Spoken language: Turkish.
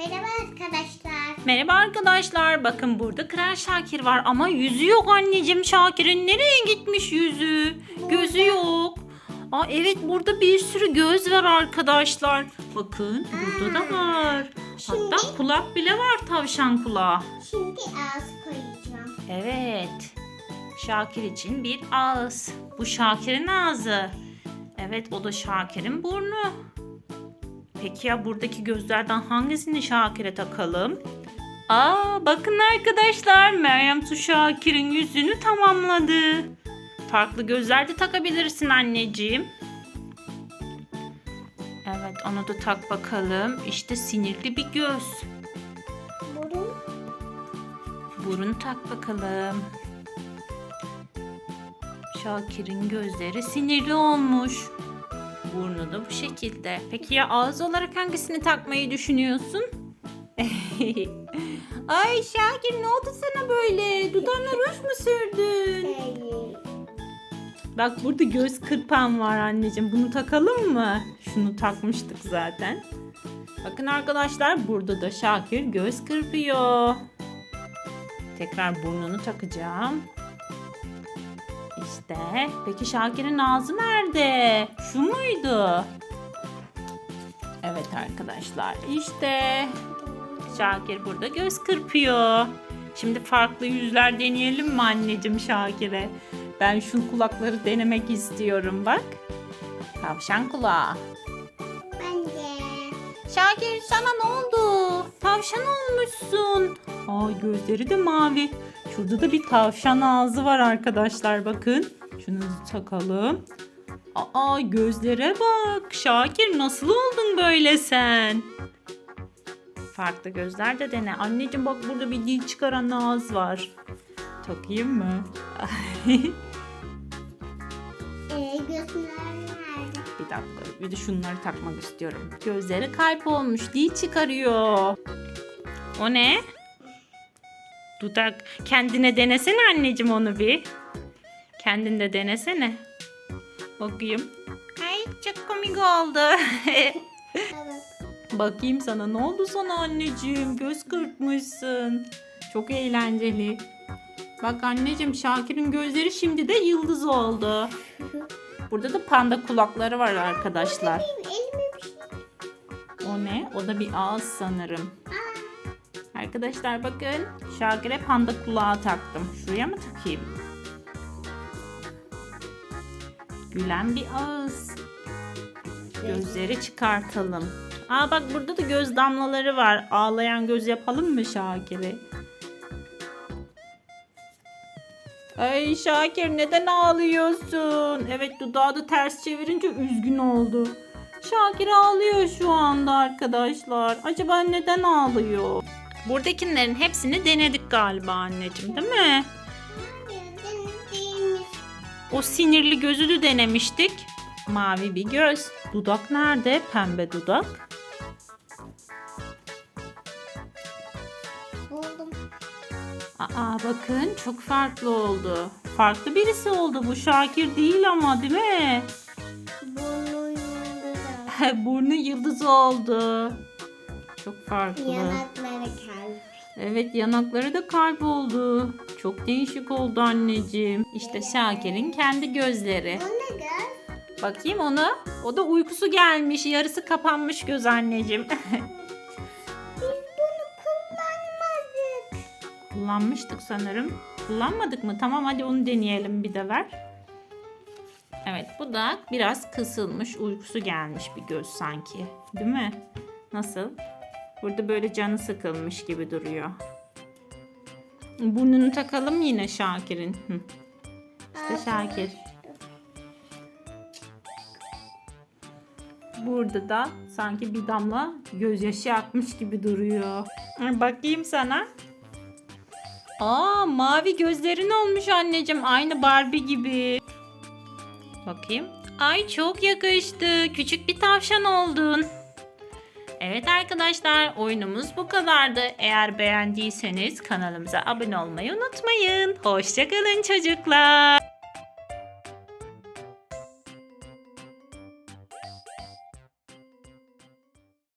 Merhaba arkadaşlar. Merhaba arkadaşlar. Bakın burada Kral Şakir var ama yüzü yok anneciğim Şakir'in. Nereye gitmiş yüzü? Gözü yok. Aa evet burada bir sürü göz var arkadaşlar. Bakın burada da var. Hatta Şimdi- kulak bile var tavşan kulağı. Şimdi ağız koyacağım. Evet. Şakir için bir ağız. Bu Şakir'in ağzı. Evet o da Şakir'in burnu. Peki ya buradaki gözlerden hangisini Şakir'e takalım? Aa bakın arkadaşlar Meryem Su Şakir'in yüzünü tamamladı. Farklı gözler de takabilirsin anneciğim. Evet onu da tak bakalım. İşte sinirli bir göz. Burun. Burun tak bakalım. Şakir'in gözleri sinirli olmuş. Burnu da bu şekilde. Peki ya ağız olarak hangisini takmayı düşünüyorsun? Ay Şakir ne oldu sana böyle? Dudağına ruj mu sürdün? Bak burada göz kırpan var anneciğim. Bunu takalım mı? Şunu takmıştık zaten. Bakın arkadaşlar burada da Şakir göz kırpıyor. Tekrar burnunu takacağım. İşte. Peki Şakir'in ağzı nerede? Şu muydu? Evet arkadaşlar. İşte Şakir burada göz kırpıyor. Şimdi farklı yüzler deneyelim mi anneciğim Şakir'e? Ben şu kulakları denemek istiyorum bak. Tavşan kulağı. Bence. Şakir sana ne oldu? Tavşan olmuşsun. Aa gözleri de mavi. Şurada da bir tavşan ağzı var arkadaşlar bakın. Şunu takalım. Aa gözlere bak. Şakir nasıl oldun böyle sen? Farklı gözler de dene. Anneciğim bak burada bir dil çıkaran ağız var. Takayım mı? Ee, gözler? Bir dakika. Bir de şunları takmak istiyorum. Gözleri kalp olmuş. Dil çıkarıyor. O ne? Dudak. Kendine denesene anneciğim onu bir. Kendin de denesene. Bakayım. Ay çok komik oldu. Bakayım sana ne oldu sana anneciğim? Göz kırpmışsın. Çok eğlenceli. Bak anneciğim Şakir'in gözleri şimdi de yıldız oldu. Burada da panda kulakları var arkadaşlar. Şey. O ne? O da bir ağız sanırım. Arkadaşlar bakın Şakir'e panda kulağı taktım. Şuraya mı takayım? Gülen bir ağız. Gözleri çıkartalım. Aa bak burada da göz damlaları var. Ağlayan göz yapalım mı Şakir'e? Ay Şakir neden ağlıyorsun? Evet dudağı da ters çevirince üzgün oldu. Şakir ağlıyor şu anda arkadaşlar. Acaba neden ağlıyor? Buradakilerin hepsini denedik galiba anneciğim değil mi? O sinirli gözü de denemiştik. Mavi bir göz. Dudak nerede? Pembe dudak. Buldum. Aa bakın çok farklı oldu. Farklı birisi oldu bu Şakir değil ama değil mi? Burnun yıldızı. Burnu yıldız oldu. Çok farklı. Yanakları kalp. Evet yanakları da kalp oldu. Çok değişik oldu anneciğim. İşte Şakir'in kendi gözleri. O ne göz? Bakayım onu. O da uykusu gelmiş. Yarısı kapanmış göz anneciğim. Biz bunu kullanmadık. Kullanmıştık sanırım. Kullanmadık mı? Tamam hadi onu deneyelim bir de ver. Evet bu da biraz kısılmış. Uykusu gelmiş bir göz sanki. Değil mi? Nasıl? Burada böyle canı sıkılmış gibi duruyor. Burnunu takalım yine Şakir'in. İşte Şakir. Burada da sanki bir damla gözyaşı akmış gibi duruyor. Bakayım sana. Aa mavi gözlerin olmuş anneciğim. Aynı Barbie gibi. Bakayım. Ay çok yakıştı. Küçük bir tavşan oldun. Evet arkadaşlar oyunumuz bu kadardı. Eğer beğendiyseniz kanalımıza abone olmayı unutmayın. Hoşçakalın çocuklar.